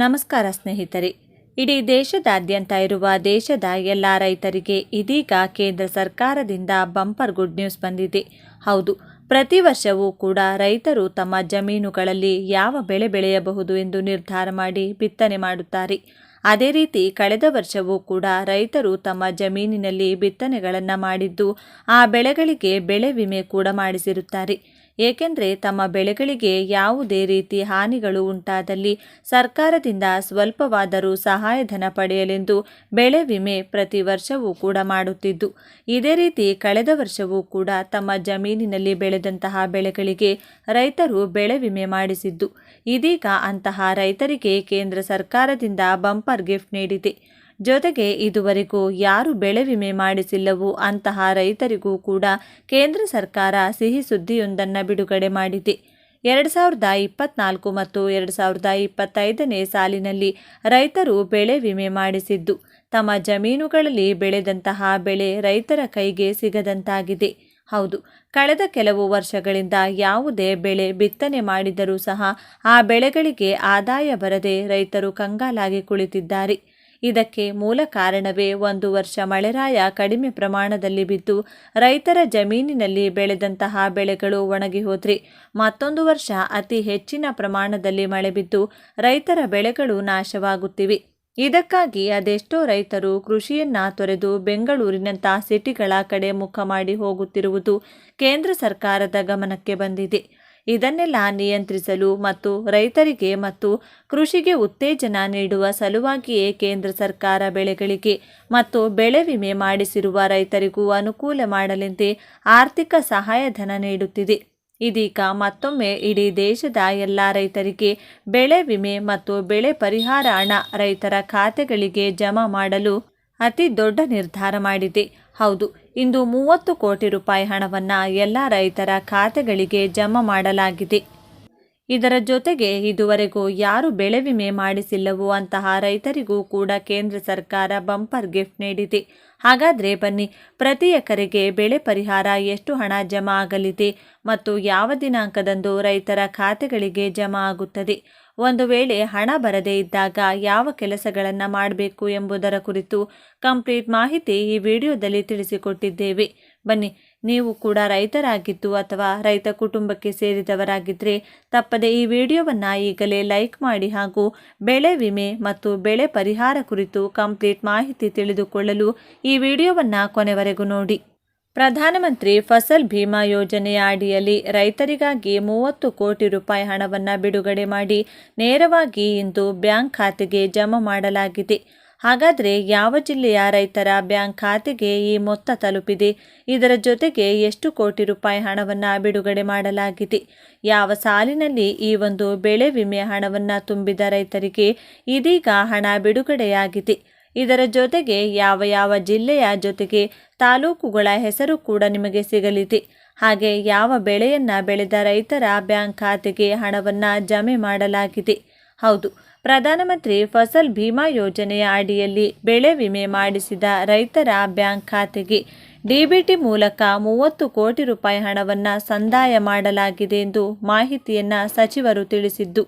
ನಮಸ್ಕಾರ ಸ್ನೇಹಿತರೆ. ಇಡೀ ದೇಶದಾದ್ಯಂತ ಇರುವ ದೇಶದ ಎಲ್ಲ ರೈತರಿಗೆ ಇದೀಗ ಕೇಂದ್ರ ಸರ್ಕಾರದಿಂದ ಬಂಪರ್ ಗುಡ್ ನ್ಯೂಸ್ ಬಂದಿದೆ. ಹೌದು, ಪ್ರತಿ ವರ್ಷವೂ ಕೂಡ ರೈತರು ತಮ್ಮ ಜಮೀನುಗಳಲ್ಲಿ ಯಾವ ಬೆಳೆ ಬೆಳೆಯಬಹುದು ಎಂದು ನಿರ್ಧಾರ ಮಾಡಿ ಬಿತ್ತನೆ ಮಾಡುತ್ತಾರೆ. ಅದೇ ರೀತಿ ಕಳೆದ ವರ್ಷವೂ ಕೂಡ ರೈತರು ತಮ್ಮ ಜಮೀನಿನಲ್ಲಿ ಬಿತ್ತನೆಗಳನ್ನು ಮಾಡಿದ್ದು, ಆ ಬೆಳೆಗಳಿಗೆ ಬೆಳೆ ವಿಮೆ ಕೂಡ ಮಾಡಿಸಿರುತ್ತಾರೆ. ಏಕೆಂದರೆ ತಮ್ಮ ಬೆಳೆಗಳಿಗೆ ಯಾವುದೇ ರೀತಿ ಹಾನಿಗಳು ಉಂಟಾದಲ್ಲಿ ಸರ್ಕಾರದಿಂದ ಸ್ವಲ್ಪವಾದರೂ ಸಹಾಯಧನ ಪಡೆಯಲೆಂದು ಬೆಳೆ ವಿಮೆ ಪ್ರತಿ ವರ್ಷವೂ ಕೂಡ ಮಾಡುತ್ತಿದ್ದು, ಇದೇ ರೀತಿ ಕಳೆದ ವರ್ಷವೂ ಕೂಡ ತಮ್ಮ ಜಮೀನಿನಲ್ಲಿ ಬೆಳೆದಂತಹ ಬೆಳೆಗಳಿಗೆ ರೈತರು ಬೆಳೆ ವಿಮೆ ಮಾಡಿಸಿದ್ದು, ಇದೀಗ ಅಂತಹ ರೈತರಿಗೆ ಕೇಂದ್ರ ಸರ್ಕಾರದಿಂದ ಬಂಪರ್ ಗಿಫ್ಟ್ ನೀಡಿದೆ. ಜೊತೆಗೆ ಇದುವರೆಗೂ ಯಾರು ಬೆಳೆ ವಿಮೆ ಮಾಡಿಸಿಲ್ಲವೋ ಅಂತಹ ರೈತರಿಗೂ ಕೂಡ ಕೇಂದ್ರ ಸರ್ಕಾರ ಸಿಹಿ ಸುದ್ದಿಯೊಂದನ್ನು ಬಿಡುಗಡೆ ಮಾಡಿದೆ. ಎರಡು ಸಾವಿರದ ಇಪ್ಪತ್ನಾಲ್ಕು ಮತ್ತು ಎರಡು ಸಾವಿರದ ಇಪ್ಪತ್ತೈದನೇ ಸಾಲಿನಲ್ಲಿ ರೈತರು ಬೆಳೆ ವಿಮೆ ಮಾಡಿಸಿದ್ದು, ತಮ್ಮ ಜಮೀನುಗಳಲ್ಲಿ ಬೆಳೆದಂತಹ ಬೆಳೆ ರೈತರ ಕೈಗೆ ಸಿಗದಂತಾಗಿದೆ. ಹೌದು, ಕಳೆದ ಕೆಲವು ವರ್ಷಗಳಿಂದ ಯಾವುದೇ ಬೆಳೆ ಬಿತ್ತನೆ ಮಾಡಿದರೂ ಸಹ ಆ ಬೆಳೆಗಳಿಗೆ ಆದಾಯ ಬರದೆ ರೈತರು ಕಂಗಾಲಾಗಿ ಕುಳಿತಿದ್ದಾರೆ. ಇದಕ್ಕೆ ಮೂಲ ಕಾರಣವೇ ಒಂದು ವರ್ಷ ಮಳೆರಾಯ ಕಡಿಮೆ ಪ್ರಮಾಣದಲ್ಲಿ ಬಿದ್ದು ರೈತರ ಜಮೀನಿನಲ್ಲಿ ಬೆಳೆದಂತಹ ಬೆಳೆಗಳು ಒಣಗಿ ಹೋದ್ರಿ. ಮತ್ತೊಂದು ವರ್ಷ ಅತಿ ಹೆಚ್ಚಿನ ಪ್ರಮಾಣದಲ್ಲಿ ಮಳೆ ಬಿದ್ದು ರೈತರ ಬೆಳೆಗಳು ನಾಶವಾಗುತ್ತಿವೆ. ಇದಕ್ಕಾಗಿ ಅದೆಷ್ಟೋ ರೈತರು ಕೃಷಿಯನ್ನ ತೊರೆದು ಬೆಂಗಳೂರಿನಂಥ ಸಿಟಿಗಳ ಕಡೆ ಮುಖ ಮಾಡಿ ಹೋಗುತ್ತಿರುವುದು ಕೇಂದ್ರ ಸರ್ಕಾರದ ಗಮನಕ್ಕೆ ಬಂದಿದೆ. ಇದನ್ನೆಲ್ಲ ನಿಯಂತ್ರಿಸಲು ಮತ್ತು ರೈತರಿಗೆ ಮತ್ತು ಕೃಷಿಗೆ ಉತ್ತೇಜನ ನೀಡುವ ಸಲುವಾಗಿಯೇ ಕೇಂದ್ರ ಸರ್ಕಾರ ಬೆಳೆಗಳಿಗೆ ಮತ್ತು ಬೆಳೆ ವಿಮೆ ಮಾಡಿಸಿರುವ ರೈತರಿಗೂ ಅನುಕೂಲ ಮಾಡಲಂತೆ ಆರ್ಥಿಕ ಸಹಾಯಧನ ನೀಡುತ್ತಿದೆ. ಇದೀಗ ಮತ್ತೊಮ್ಮೆ ಇಡೀ ದೇಶದ ಎಲ್ಲ ರೈತರಿಗೆ ಬೆಳೆ ವಿಮೆ ಮತ್ತು ಬೆಳೆ ಪರಿಹಾರ ಹಣ ರೈತರ ಖಾತೆಗಳಿಗೆ ಜಮಾ ಮಾಡಲು ಅತಿ ದೊಡ್ಡ ನಿರ್ಧಾರ ಮಾಡಿದೆ. ಹೌದು, ಇಂದು ಮೂವತ್ತು ಕೋಟಿ ರೂಪಾಯಿ ಹಣವನ್ನು ಎಲ್ಲ ರೈತರ ಖಾತೆಗಳಿಗೆ ಜಮಾ ಮಾಡಲಾಗಿದೆ. ಇದರ ಜೊತೆಗೆ ಇದುವರೆಗೂ ಯಾರು ಬೆಳೆ ವಿಮೆ ಮಾಡಿಸಿಲ್ಲವೋ ಅಂತಹ ರೈತರಿಗೂ ಕೂಡ ಕೇಂದ್ರ ಸರ್ಕಾರ ಬಂಪರ್ ಗಿಫ್ಟ್ ನೀಡಿದೆ. ಹಾಗಾದರೆ ಬನ್ನಿ, ಪ್ರತಿ ಎಕರೆಗೆ ಬೆಳೆ ಪರಿಹಾರ ಎಷ್ಟು ಹಣ ಜಮಾ ಆಗಲಿದೆ ಮತ್ತು ಯಾವ ದಿನಾಂಕದಂದು ರೈತರ ಖಾತೆಗಳಿಗೆ ಜಮಾ ಆಗುತ್ತದೆ? ಒಂದು ವೇಳೆ ಹಣ ಬರದೇ ಇದ್ದಾಗ ಯಾವ ಕೆಲಸಗಳನ್ನು ಮಾಡಬೇಕು ಎಂಬುದರ ಕುರಿತು ಕಂಪ್ಲೀಟ್ ಮಾಹಿತಿ ಈ ವಿಡಿಯೋದಲ್ಲಿ ತಿಳಿಸಿಕೊಟ್ಟಿದ್ದೇವೆ. ಬನ್ನಿ, ನೀವು ಕೂಡ ರೈತರಾಗಿದ್ದು ಅಥವಾ ರೈತ ಕುಟುಂಬಕ್ಕೆ ಸೇರಿದವರಾಗಿದ್ದರೆ ತಪ್ಪದೆ ಈ ವಿಡಿಯೋವನ್ನು ಈಗಲೇ ಲೈಕ್ ಮಾಡಿ ಹಾಗೂ ಬೆಳೆ ವಿಮೆ ಮತ್ತು ಬೆಳೆ ಪರಿಹಾರ ಕುರಿತು ಕಂಪ್ಲೀಟ್ ಮಾಹಿತಿ ತಿಳಿದುಕೊಳ್ಳಲು ಈ ವಿಡಿಯೋವನ್ನು ಕೊನೆವರೆಗೂ ನೋಡಿ. ಪ್ರಧಾನಮಂತ್ರಿ ಫಸಲ್ ಭೀಮಾ ಯೋಜನೆಯ ಅಡಿಯಲ್ಲಿ ರೈತರಿಗಾಗಿ ಮೂವತ್ತು ಕೋಟಿ ರೂಪಾಯಿ ಹಣವನ್ನು ಬಿಡುಗಡೆ ಮಾಡಿ ನೇರವಾಗಿ ಇಂದು ಬ್ಯಾಂಕ್ ಖಾತೆಗೆ ಜಮಾ ಮಾಡಲಾಗಿದೆ. ಹಾಗಾದರೆ ಯಾವ ಜಿಲ್ಲೆಯ ರೈತರ ಬ್ಯಾಂಕ್ ಖಾತೆಗೆ ಈ ಮೊತ್ತ ತಲುಪಿದೆ? ಇದರ ಜೊತೆಗೆ ಎಷ್ಟು ಕೋಟಿ ರೂಪಾಯಿ ಹಣವನ್ನು ಬಿಡುಗಡೆ ಮಾಡಲಾಗಿದೆ? ಯಾವ ಸಾಲಿನಲ್ಲಿ ಈ ಒಂದು ಬೆಳೆ ವಿಮೆ ಹಣವನ್ನು ತುಂಬಿದ ರೈತರಿಗೆ ಇದೀಗ ಹಣ ಬಿಡುಗಡೆಯಾಗಿದೆ? ಇದರ ಜೊತೆಗೆ ಯಾವ ಯಾವ ಜಿಲ್ಲೆಯ ಜೊತೆಗೆ ತಾಲೂಕುಗಳ ಹೆಸರು ಕೂಡ ನಿಮಗೆ ಸಿಗಲಿದೆ. ಹಾಗೆ ಯಾವ ಬೆಳೆಯನ್ನು ಬೆಳೆದ ರೈತರ ಬ್ಯಾಂಕ್ ಖಾತೆಗೆ ಹಣವನ್ನು ಜಮೆ ಮಾಡಲಾಗಿದೆ. ಹೌದು, ಪ್ರಧಾನಮಂತ್ರಿ ಫಸಲ್ ಭೀಮಾ ಯೋಜನೆಯ ಅಡಿಯಲ್ಲಿ ಬೆಳೆ ವಿಮೆ ಮಾಡಿಸಿದ ರೈತರ ಬ್ಯಾಂಕ್ ಖಾತೆಗೆ ಡಿಬಿಟಿ ಮೂಲಕ ಮೂವತ್ತು ಕೋಟಿ ರೂಪಾಯಿ ಹಣವನ್ನು ಸಂದಾಯ ಮಾಡಲಾಗಿದೆ ಎಂದು ಮಾಹಿತಿಯನ್ನು ಸಚಿವರು ತಿಳಿಸಿದ್ದು.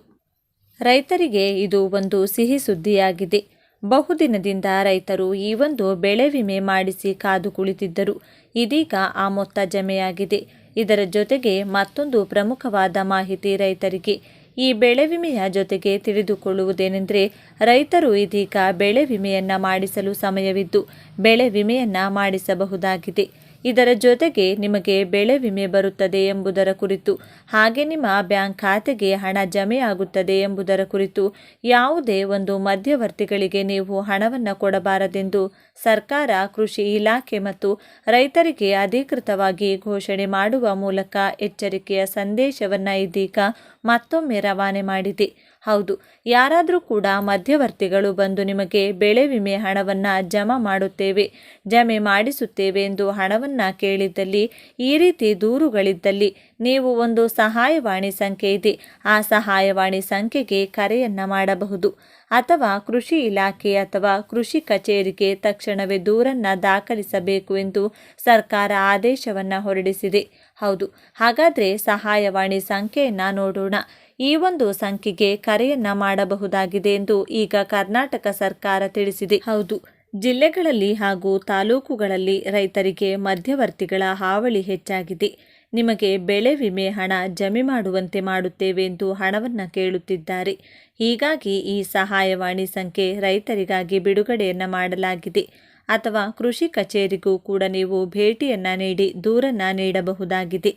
ರೈತರಿಗೆ ಇದು ಒಂದು ಸಿಹಿ ಸುದ್ದಿಯಾಗಿದೆ. ಬಹುದಿನದಿಂದ ರೈತರು ಈ ಒಂದು ಬೆಳೆ ವಿಮೆ ಮಾಡಿಸಿ ಕಾದು ಕುಳಿತಿದ್ದರು. ಇದೀಗ ಆ ಮೊತ್ತ ಜಮೆಯಾಗಿದೆ. ಇದರ ಜೊತೆಗೆ ಮತ್ತೊಂದು ಪ್ರಮುಖವಾದ ಮಾಹಿತಿ ರೈತರಿಗೆ. ಈ ಬೆಳೆ ವಿಮೆಯ ಜೊತೆಗೆ ತಿಳಿದುಕೊಳ್ಳುವುದೇನೆಂದರೆ, ರೈತರು ಇದೀಗ ಬೆಳೆ ವಿಮೆಯನ್ನು ಮಾಡಿಸಲು ಸಮಯವಿದ್ದು, ಬೆಳೆ ವಿಮೆಯನ್ನು ಮಾಡಿಸಬಹುದಾಗಿದೆ. ಇದರ ಜೊತೆಗೆ ನಿಮಗೆ ಬೆಳೆ ವಿಮೆ ಬರುತ್ತದೆ ಎಂಬುದರ ಕುರಿತು, ಹಾಗೆ ನಿಮ್ಮ ಬ್ಯಾಂಕ್ ಖಾತೆಗೆ ಹಣ ಜಮೆಯಾಗುತ್ತದೆ ಎಂಬುದರ ಕುರಿತು ಯಾವುದೇ ಒಂದು ಮಧ್ಯವರ್ತಿಗಳಿಗೆ ನೀವು ಹಣವನ್ನು ಕೊಡಬಾರದೆಂದು ಸರ್ಕಾರ, ಕೃಷಿ ಇಲಾಖೆ ಮತ್ತು ರೈತರಿಗೆ ಅಧಿಕೃತವಾಗಿ ಘೋಷಣೆ ಮಾಡುವ ಮೂಲಕ ಎಚ್ಚರಿಕೆಯ ಸಂದೇಶವನ್ನು ಇದೀಗ ಮತ್ತೊಮ್ಮೆ ರವಾನೆ ಮಾಡಿದೆ. ಹೌದು. ಯಾರಾದರೂ ಕೂಡ ಮಧ್ಯವರ್ತಿಗಳು ಬಂದು ನಿಮಗೆ ಬೆಳೆ ವಿಮೆ ಹಣವನ್ನು ಜಮಾ ಮಾಡುತ್ತೇವೆ, ಜಮೆ ಮಾಡಿಸುತ್ತೇವೆ ಎಂದು ಹಣವನ್ನು ಕೇಳಿದ್ದಲ್ಲಿ, ಈ ರೀತಿ ದೂರುಗಳಿದ್ದಲ್ಲಿ ನೀವು ಒಂದು ಸಹಾಯವಾಣಿ ಸಂಖ್ಯೆ ಇದೆ. ಆ ಸಹಾಯವಾಣಿ ಸಂಖ್ಯೆಗೆ ಕರೆಯನ್ನು ಮಾಡಬಹುದು. ಅಥವಾ ಕೃಷಿ ಇಲಾಖೆ ಅಥವಾ ಕೃಷಿ ಕಚೇರಿಗೆ ತಕ್ಷಣವೇ ದೂರನ್ನು ದಾಖಲಿಸಬೇಕು ಎಂದು ಸರ್ಕಾರ ಆದೇಶವನ್ನು ಹೊರಡಿಸಿದೆ. ಹೌದು. ಹಾಗಾದರೆ ಸಹಾಯವಾಣಿ ಸಂಖ್ಯೆಯನ್ನು ನೋಡೋಣ. ಈ ಒಂದು ಸಂಖ್ಯೆಗೆ ಕರೆಯನ್ನ ಮಾಡಬಹುದಾಗಿದೆ ಎಂದು ಈಗ ಕರ್ನಾಟಕ ಸರ್ಕಾರ ತಿಳಿಸಿದೆ. ಹೌದು. ಜಿಲ್ಲೆಗಳಲ್ಲಿ ಹಾಗೂ ತಾಲೂಕುಗಳಲ್ಲಿ ರೈತರಿಗೆ ಮಧ್ಯವರ್ತಿಗಳ ಹಾವಳಿ ಹೆಚ್ಚಾಗಿದೆ. ನಿಮಗೆ ಬೆಳೆ ವಿಮೆ ಹಣ ಜಮೆ ಮಾಡುವಂತೆ ಮಾಡುತ್ತೇವೆ ಎಂದು ಹಣವನ್ನು ಕೇಳುತ್ತಿದ್ದಾರೆ. ಹೀಗಾಗಿ ಈ ಸಹಾಯವಾಣಿ ಸಂಖ್ಯೆ ರೈತರಿಗಾಗಿ ಬಿಡುಗಡೆಯನ್ನು ಮಾಡಲಾಗಿದೆ. ಅಥವಾ ಕೃಷಿ ಕಚೇರಿಗೂ ಕೂಡ ನೀವು ಭೇಟಿಯನ್ನು ನೀಡಿ ದೂರನ್ನು ನೀಡಬಹುದಾಗಿದೆ.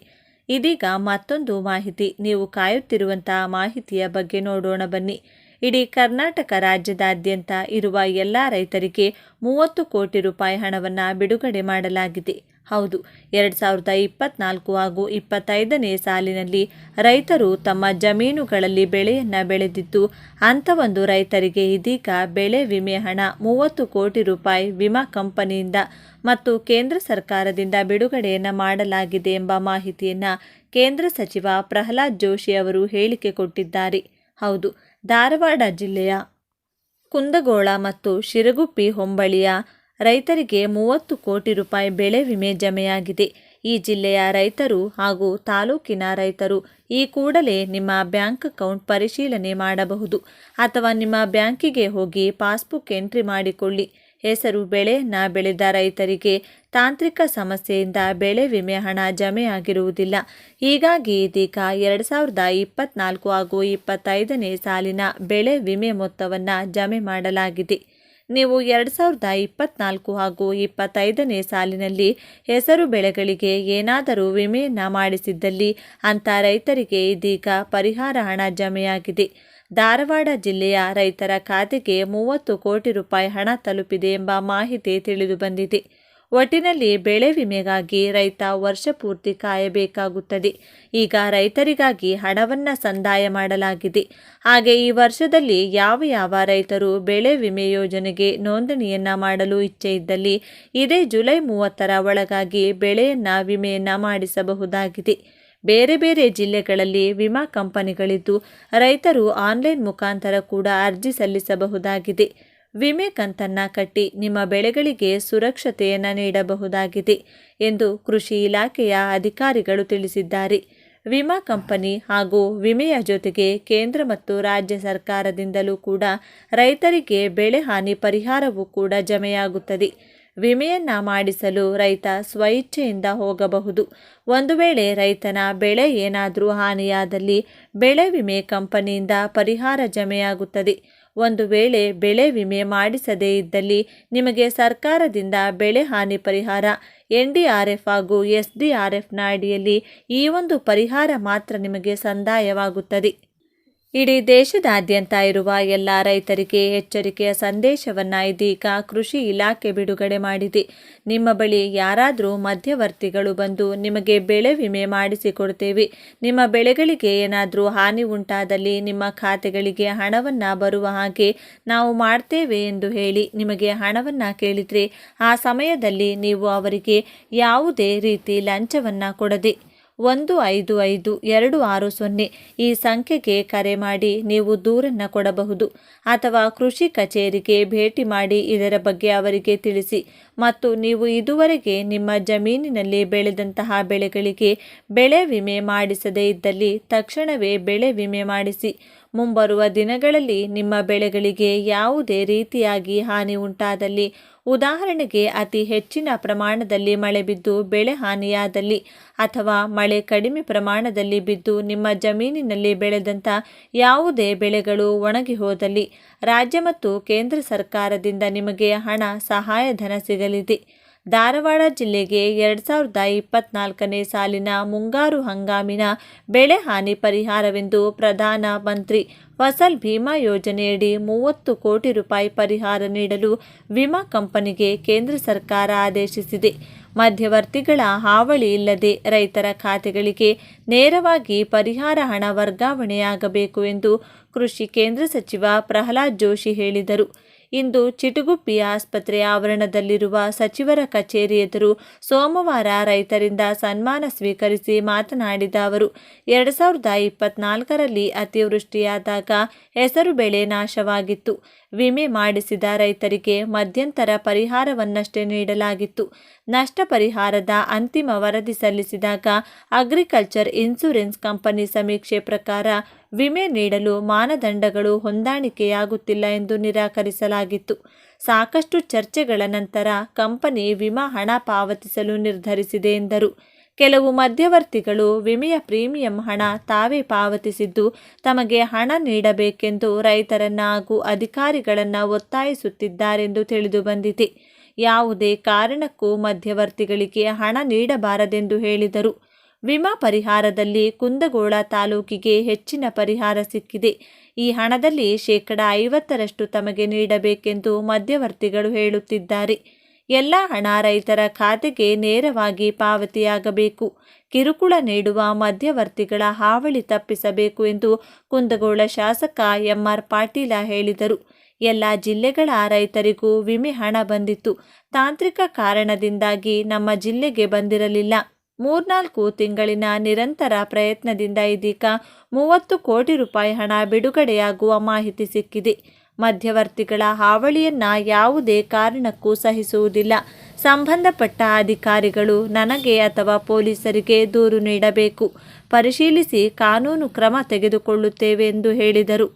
ಇದೀಗ ಮತ್ತೊಂದು ಮಾಹಿತಿ. ನೀವು ಕಾಯುತ್ತಿರುವಂತಹ ಮಾಹಿತಿಯ ಬಗ್ಗೆ ನೋಡೋಣ ಬನ್ನಿ. ಇಡೀ ಕರ್ನಾಟಕ ರಾಜ್ಯದಾದ್ಯಂತ ಇರುವ ಎಲ್ಲ ರೈತರಿಗೆ ಮೂವತ್ತು ಕೋಟಿ ರೂಪಾಯಿ ಹಣವನ್ನು ಬಿಡುಗಡೆ ಮಾಡಲಾಗಿದೆ. ಹೌದು, ಎರಡು ಸಾವಿರದ ಇಪ್ಪತ್ನಾಲ್ಕು ಹಾಗೂ ಇಪ್ಪತ್ತೈದನೇ ಸಾಲಿನಲ್ಲಿ ರೈತರು ತಮ್ಮ ಜಮೀನುಗಳಲ್ಲಿ ಬೆಳೆಯನ್ನು ಬೆಳೆದಿದ್ದು, ಅಂಥವೊಂದು ರೈತರಿಗೆ ಇದೀಗ ಬೆಳೆ ವಿಮೆ ಹಣ ಮೂವತ್ತು ಕೋಟಿ ರೂಪಾಯಿ ವಿಮಾ ಕಂಪನಿಯಿಂದ ಮತ್ತು ಕೇಂದ್ರ ಸರ್ಕಾರದಿಂದ ಬಿಡುಗಡೆಯನ್ನು ಮಾಡಲಾಗಿದೆ ಎಂಬ ಮಾಹಿತಿಯನ್ನು ಕೇಂದ್ರ ಸಚಿವ ಪ್ರಹ್ಲಾದ್ ಜೋಶಿ ಅವರು ಹೇಳಿಕೆ ಕೊಟ್ಟಿದ್ದಾರೆ. ಹೌದು, ಧಾರವಾಡ ಜಿಲ್ಲೆಯ ಕುಂದಗೋಳ ಮತ್ತು ಶಿರಗುಪ್ಪಿ ಹೊಂಬಳಿಯ ರೈತರಿಗೆ ಮೂವತ್ತು ಕೋಟಿ ರೂಪಾಯಿ ಬೆಳೆ ವಿಮೆ ಜಮೆಯಾಗಿದೆ. ಈ ಜಿಲ್ಲೆಯ ರೈತರು ಹಾಗೂ ತಾಲೂಕಿನ ರೈತರು ಈ ಕೂಡಲೇ ನಿಮ್ಮ ಬ್ಯಾಂಕ್ ಅಕೌಂಟ್ ಪರಿಶೀಲನೆ ಮಾಡಬಹುದು ಅಥವಾ ನಿಮ್ಮ ಬ್ಯಾಂಕಿಗೆ ಹೋಗಿ ಪಾಸ್ಬುಕ್ ಎಂಟ್ರಿ ಮಾಡಿಕೊಳ್ಳಿ. ಹೆಸರು, ಬೆಳೆಯನ್ನ ಬೆಳೆದ ರೈತರಿಗೆ ತಾಂತ್ರಿಕ ಸಮಸ್ಯೆಯಿಂದ ಬೆಳೆ ವಿಮೆ ಹಣ ಜಮೆಯಾಗಿರುವುದಿಲ್ಲ. ಹೀಗಾಗಿ ಇದೀಗ ಎರಡು ಸಾವಿರದ ಇಪ್ಪತ್ನಾಲ್ಕು ಹಾಗೂ ಇಪ್ಪತ್ತೈದನೇ ಸಾಲಿನ ಬೆಳೆ ವಿಮೆ ಮೊತ್ತವನ್ನು ಜಮೆ ಮಾಡಲಾಗಿದೆ. ನೀವು ಎರಡು ಸಾವಿರದ ಇಪ್ಪತ್ನಾಲ್ಕು ಹಾಗೂ ಇಪ್ಪತ್ತೈದನೇ ಸಾಲಿನಲ್ಲಿ ಹೆಸರು ಬೆಳೆಗಳಿಗೆ ಏನಾದರೂ ವಿಮೆಯನ್ನು ಮಾಡಿಸಿದ್ದಲ್ಲಿ ಅಂಥ ರೈತರಿಗೆ ಇದೀಗ ಪರಿಹಾರ ಹಣ ಜಮೆಯಾಗಿದೆ. ಧಾರವಾಡ ಜಿಲ್ಲೆಯ ರೈತರ ಖಾತೆಗೆ ಮೂವತ್ತು ಕೋಟಿ ರೂಪಾಯಿ ಹಣ ತಲುಪಿದೆ ಎಂಬ ಮಾಹಿತಿ ತಿಳಿದು ಬಂದಿದೆ. ಒಟ್ಟಿನಲ್ಲಿ ಬೆಳೆ ವಿಮೆಗಾಗಿ ರೈತ ವರ್ಷ ಪೂರ್ತಿ ಕಾಯಬೇಕಾಗುತ್ತದೆ. ಈಗ ರೈತರಿಗಾಗಿ ಹಣವನ್ನು ಸಂದಾಯ ಮಾಡಲಾಗಿದೆ. ಹಾಗೆ ಈ ವರ್ಷದಲ್ಲಿ ಯಾವ ಯಾವ ರೈತರು ಬೆಳೆ ವಿಮೆ ಯೋಜನೆಗೆ ನೋಂದಣಿಯನ್ನ ಮಾಡಲು ಇಚ್ಛೆ ಇದ್ದಲ್ಲಿ ಇದೇ ಜುಲೈ ಮೂವತ್ತರ ಒಳಗಾಗಿ ಬೆಳೆಯನ್ನ ವಿಮೆಯನ್ನ ಮಾಡಿಸಬಹುದಾಗಿದೆ. ಬೇರೆ ಬೇರೆ ಜಿಲ್ಲೆಗಳಲ್ಲಿ ವಿಮಾ ಕಂಪನಿಗಳಿದ್ದು ರೈತರು ಆನ್ಲೈನ್ ಮುಖಾಂತರ ಕೂಡ ಅರ್ಜಿ ಸಲ್ಲಿಸಬಹುದಾಗಿದೆ. ವಿಮೆ ಕಂತನ್ನ ಕಟ್ಟಿ ನಿಮ್ಮ ಬೆಳೆಗಳಿಗೆ ಸುರಕ್ಷತೆಯನ್ನು ನೀಡಬಹುದಾಗಿದೆ ಎಂದು ಕೃಷಿ ಇಲಾಖೆಯ ಅಧಿಕಾರಿಗಳು ತಿಳಿಸಿದ್ದಾರೆ. ವಿಮಾ ಕಂಪನಿ ಹಾಗೂ ವಿಮೆಯ ಜೊತೆಗೆ ಕೇಂದ್ರ ಮತ್ತು ರಾಜ್ಯ ಸರ್ಕಾರದಿಂದಲೂ ಕೂಡ ರೈತರಿಗೆ ಬೆಳೆ ಹಾನಿ ಪರಿಹಾರವೂ ಕೂಡ ಜಮೆಯಾಗುತ್ತದೆ. ವಿಮೆಯನ್ನು ಮಾಡಿಸಲು ರೈತ ಸ್ವಇಚ್ಛೆಯಿಂದ ಹೋಗಬಹುದು. ಒಂದು ವೇಳೆ ರೈತನ ಬೆಳೆ ಏನಾದರೂ ಹಾನಿಯಾದಲ್ಲಿ ಬೆಳೆ ವಿಮೆ ಕಂಪನಿಯಿಂದ ಪರಿಹಾರ ಜಮೆಯಾಗುತ್ತದೆ. ಒಂದು ವೇಳೆ ಬೆಳೆ ವಿಮೆ ಮಾಡಿಸದೇ ಇದ್ದಲ್ಲಿ ನಿಮಗೆ ಸರ್ಕಾರದಿಂದ ಬೆಳೆ ಹಾನಿ ಪರಿಹಾರ, ಎನ್ ಡಿ ಆರ್ ಎಫ್ ಹಾಗೂ ಎಸ್ ಡಿ ಆರ್ ಎಫ್ನ ಅಡಿಯಲ್ಲಿ ಈ ಒಂದು ಪರಿಹಾರ ಮಾತ್ರ ನಿಮಗೆ ಸಂದಾಯವಾಗುತ್ತದೆ. ಇಡೀ ದೇಶದಾದ್ಯಂತ ಇರುವ ಎಲ್ಲ ರೈತರಿಗೆ ಎಚ್ಚರಿಕೆಯ ಸಂದೇಶವನ್ನು ಇದೀಗ ಕೃಷಿ ಇಲಾಖೆ ಬಿಡುಗಡೆ ಮಾಡಿದೆ. ನಿಮ್ಮ ಬಳಿ ಯಾರಾದರೂ ಮಧ್ಯವರ್ತಿಗಳು ಬಂದು ನಿಮಗೆ ಬೆಳೆ ವಿಮೆ ಮಾಡಿಸಿಕೊಡ್ತೇವೆ. ನಿಮ್ಮ ಬೆಳೆಗಳಿಗೆ ಏನಾದರೂ ಹಾನಿ ಉಂಟಾದಲ್ಲಿ ನಿಮ್ಮ ಖಾತೆಗಳಿಗೆ ಹಣವನ್ನು ಬರುವ ಹಾಗೆ ನಾವು ಮಾಡ್ತೇವೆ ಎಂದು ಹೇಳಿ ನಿಮಗೆ ಹಣವನ್ನು ಕೇಳಿದರೆ ಆ ಸಮಯದಲ್ಲಿ ನೀವು ಅವರಿಗೆ ಯಾವುದೇ ರೀತಿ ಲಂಚವನ್ನು ಕೊಡದೆ ಒಂದು ಐದು ಐದು ಎರಡು ಆರು ಸೊನ್ನೆ ಈ ಸಂಖ್ಯೆಗೆ ಕರೆ ಮಾಡಿ ನೀವು ದೂರನ್ನು ಕೊಡಬಹುದು ಅಥವಾ ಕೃಷಿ ಕಚೇರಿಗೆ ಭೇಟಿ ಮಾಡಿ ಇದರ ಬಗ್ಗೆ ಅವರಿಗೆ ತಿಳಿಸಿ. ಮತ್ತು ನೀವು ಇದುವರೆಗೆ ನಿಮ್ಮ ಜಮೀನಿನಲ್ಲಿ ಬೆಳೆದಂತಹ ಬೆಳೆಗಳಿಗೆ ಬೆಳೆ ವಿಮೆ ಮಾಡಿಸದೇ ಇದ್ದಲ್ಲಿ ತಕ್ಷಣವೇ ಬೆಳೆ ವಿಮೆ ಮಾಡಿಸಿ. ಮುಂಬರುವ ದಿನಗಳಲ್ಲಿ ನಿಮ್ಮ ಬೆಳೆಗಳಿಗೆ ಯಾವುದೇ ರೀತಿಯಾಗಿ ಹಾನಿ ಉಂಟಾದಲ್ಲಿ, ಉದಾಹರಣೆಗೆ ಅತಿ ಹೆಚ್ಚಿನ ಪ್ರಮಾಣದಲ್ಲಿ ಮಳೆ ಬಿದ್ದು ಬೆಳೆ ಹಾನಿಯಾದಲ್ಲಿ ಅಥವಾ ಮಳೆ ಕಡಿಮೆ ಪ್ರಮಾಣದಲ್ಲಿ ಬಿದ್ದು ನಿಮ್ಮ ಜಮೀನಿನಲ್ಲಿ ಬೆಳೆದಂಥ ಯಾವುದೇ ಬೆಳೆಗಳು ಒಣಗಿ ಹೋದಲ್ಲಿ, ರಾಜ್ಯ ಮತ್ತು ಕೇಂದ್ರ ಸರ್ಕಾರದಿಂದ ನಿಮಗೆ ಹಣ ಸಹಾಯಧನ ಸಿಗಲಿದೆ. ಧಾರವಾಡ ಜಿಲ್ಲೆಗೆ ಎರಡು ಸಾವಿರದ ಇಪ್ಪತ್ನಾಲ್ಕನೇ ಸಾಲಿನ ಮುಂಗಾರು ಹಂಗಾಮಿನ ಬೆಳೆ ಹಾನಿ ಪರಿಹಾರವೆಂದು ಪ್ರಧಾನ ಮಂತ್ರಿ ಫಸಲ್ ಭೀಮಾ ಯೋಜನೆಯಡಿ ಮೂವತ್ತು ಕೋಟಿ ರೂಪಾಯಿ ಪರಿಹಾರ ನೀಡಲು ವಿಮಾ ಕಂಪನಿಗೆ ಕೇಂದ್ರ ಸರ್ಕಾರ ಆದೇಶಿಸಿದೆ. ಮಧ್ಯವರ್ತಿಗಳ ಹಾವಳಿ ಇಲ್ಲದೆ ರೈತರ ಖಾತೆಗಳಿಗೆ ನೇರವಾಗಿ ಪರಿಹಾರ ಹಣ ವರ್ಗಾವಣೆಯಾಗಬೇಕು ಎಂದು ಕೃಷಿ ಕೇಂದ್ರ ಸಚಿವ ಪ್ರಹ್ಲಾದ್ ಜೋಶಿ ಹೇಳಿದರು. ಇಂದು ಚಿಟುಗುಪ್ಪಿ ಆಸ್ಪತ್ರೆ ಆವರಣದಲ್ಲಿರುವ ಸಚಿವರ ಕಚೇರಿ ಎದುರು ಸೋಮವಾರ ರೈತರಿಂದ ಸನ್ಮಾನ ಸ್ವೀಕರಿಸಿ ಮಾತನಾಡಿದ ಅವರು, ಎರಡ್ ಸಾವಿರದ ಇಪ್ಪತ್ನಾಲ್ಕರಲ್ಲಿ ಅತಿವೃಷ್ಟಿಯಾದಾಗ ಹೆಸರು ಬೆಳೆ ನಾಶವಾಗಿತ್ತು. ವಿಮೆ ಮಾಡಿಸಿದ ರೈತರಿಗೆ ಮಧ್ಯಂತರ ಪರಿಹಾರವನ್ನಷ್ಟೇ ನೀಡಲಾಗಿತ್ತು. ನಷ್ಟ ಪರಿಹಾರದ ಅಂತಿಮ ವರದಿ ಸಲ್ಲಿಸಿದಾಗ ಅಗ್ರಿಕಲ್ಚರ್ ಇನ್ಸೂರೆನ್ಸ್ ಕಂಪನಿ ಸಮೀಕ್ಷೆ ಪ್ರಕಾರ ವಿಮೆ ನೀಡಲು ಮಾನದಂಡಗಳು ಹೊಂದಾಣಿಕೆಯಾಗುತ್ತಿಲ್ಲ ಎಂದು ನಿರಾಕರಿಸಲಾಗಿತ್ತು. ಸಾಕಷ್ಟು ಚರ್ಚೆಗಳ ನಂತರ ಕಂಪನಿ ವಿಮಾ ಹಣ ಪಾವತಿಸಲು ನಿರ್ಧರಿಸಿದೆ ಎಂದರು. ಕೆಲವು ಮಧ್ಯವರ್ತಿಗಳು ವಿಮೆಯ ಪ್ರೀಮಿಯಂ ಹಣ ತಾವೇ ಪಾವತಿಸಿದ್ದು ತಮಗೆ ಹಣ ನೀಡಬೇಕೆಂದು ರೈತರನ್ನ ಹಾಗೂ ಅಧಿಕಾರಿಗಳನ್ನ ಒತ್ತಾಯಿಸುತ್ತಿದ್ದಾರೆಂದು ತಿಳಿದು ಬಂದಿದೆ. ಯಾವುದೇ ಕಾರಣಕ್ಕೂ ಮಧ್ಯವರ್ತಿಗಳಿಗೆ ಹಣ ನೀಡಬಾರದೆಂದು ಹೇಳಿದರು. ವಿಮಾ ಪರಿಹಾರದಲ್ಲಿ ಕುಂದಗೋಳ ತಾಲೂಕಿಗೆ ಹೆಚ್ಚಿನ ಪರಿಹಾರ ಸಿಕ್ಕಿದೆ. ಈ ಹಣದಲ್ಲಿ ಶೇಕಡ ಐವತ್ತರಷ್ಟು ತಮಗೆ ನೀಡಬೇಕೆಂದು ಮಧ್ಯವರ್ತಿಗಳು ಹೇಳುತ್ತಿದ್ದಾರೆ. ಎಲ್ಲ ಹಣ ರೈತರ ಖಾತೆಗೆ ನೇರವಾಗಿ ಪಾವತಿಯಾಗಬೇಕು. ಕಿರುಕುಳ ನೀಡುವ ಮಧ್ಯವರ್ತಿಗಳ ಹಾವಳಿ ತಪ್ಪಿಸಬೇಕು ಎಂದು ಕುಂದಗೋಳ ಶಾಸಕ ಎಂಆರ್ ಪಾಟೀಲ ಹೇಳಿದರು. ಎಲ್ಲ ಜಿಲ್ಲೆಗಳ ರೈತರಿಗೂ ವಿಮೆ ಹಣ ಬಂದಿತ್ತು. ತಾಂತ್ರಿಕ ಕಾರಣದಿಂದಾಗಿ ನಮ್ಮ ಜಿಲ್ಲೆಗೆ ಬಂದಿರಲಿಲ್ಲ. ಮೂರ್ನಾಲ್ಕು ತಿಂಗಳಿನ ನಿರಂತರ ಪ್ರಯತ್ನದಿಂದ ಇದೀಗ ಮೂವತ್ತು ಕೋಟಿ ರೂಪಾಯಿ ಹಣ ಬಿಡುಗಡೆಯಾಗುವ ಮಾಹಿತಿ ಸಿಕ್ಕಿದೆ. ಮಧ್ಯವರ್ತಿಗಳ ಹಾವಳಿಯನ್ನು ಯಾವುದೇ ಕಾರಣಕ್ಕೂ ಸಹಿಸುವುದಿಲ್ಲ. ಸಂಬಂಧಪಟ್ಟ ಅಧಿಕಾರಿಗಳು ನನಗೆ ಅಥವಾ ಪೊಲೀಸರಿಗೆ ದೂರು ನೀಡಬೇಕು. ಪರಿಶೀಲಿಸಿ ಕಾನೂನು ಕ್ರಮ ತೆಗೆದುಕೊಳ್ಳುತ್ತೇವೆ ಎಂದು ಹೇಳಿದರು.